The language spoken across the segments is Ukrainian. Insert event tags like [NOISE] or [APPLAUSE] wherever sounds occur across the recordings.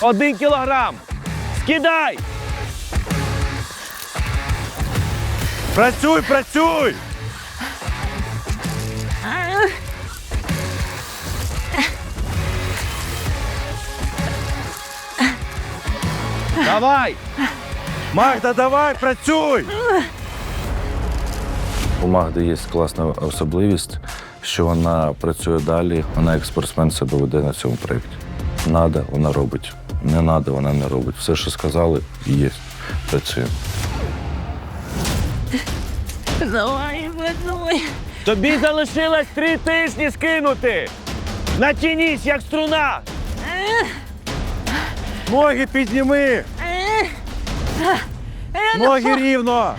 Один кілограм. Скидай! Працюй, працюй! Давай! Магда, давай, працюй! У Магди є класна особливість, що вона працює далі. Вона як спортсмен це доведе на цьому проєкті. Надо, вона робить. Не надо, вона не робить. Все, що сказали, є. Працює. Давай, давай. Тобі залишилось три тижні скинути. Натянись, як струна. Ноги підніми! Ноги рівно!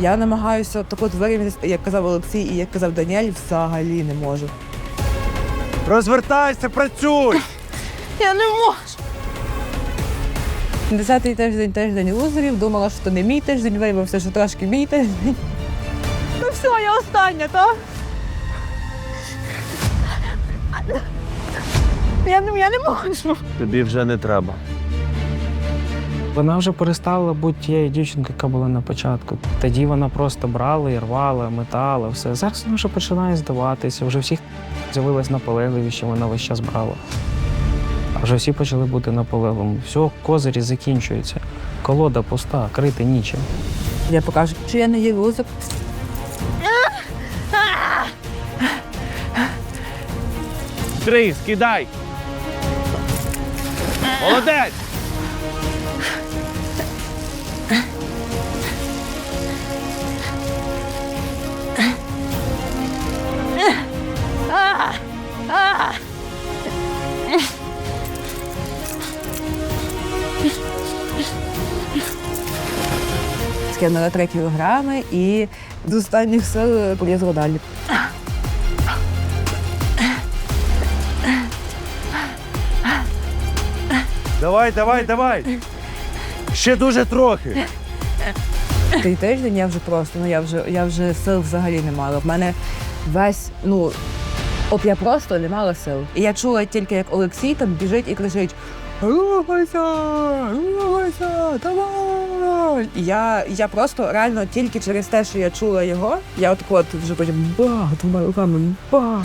Я намагаюся так от вирівнятися, як казав Олексій і як казав Даніель, взагалі не можу. Розвертайся, працюй! [LAUGHS] Я не можу. Десятий тиждень тиждень лузерів, думала, що це не мій тиждень, виявився, що трошки мій тиждень. [LAUGHS] Ну все, я остання, так? Я, не- я не можу. Тобі вже не треба. Вона вже перестала бути тією дівчинкою, яка була на початку. Тоді вона просто брала і рвала, метала, все. Зараз вона вже починає здаватися, вже всіх з'явилась наполегливість, що вона весь час брала. А вже всі почали бути наполегливими. Все, козирі закінчуються. Колода пуста, крити нічим. Я покажу, що я не є лузер. Три, скидай. Молодець! Скинула 3 кілограми і з останніх сил полізла далі. Давай, давай, давай! Ще дуже трохи. Цей тиждень я вже просто, ну я вже, я вже сил взагалі не мала. В мене весь, ну, от я просто не мала сил. І я чула тільки, як Олексій там біжить і кричить: Рухайся! Рухайся! Давай! Я, я просто реально тільки через те, що я чула його, я от от вже потім бах, двома руками бах.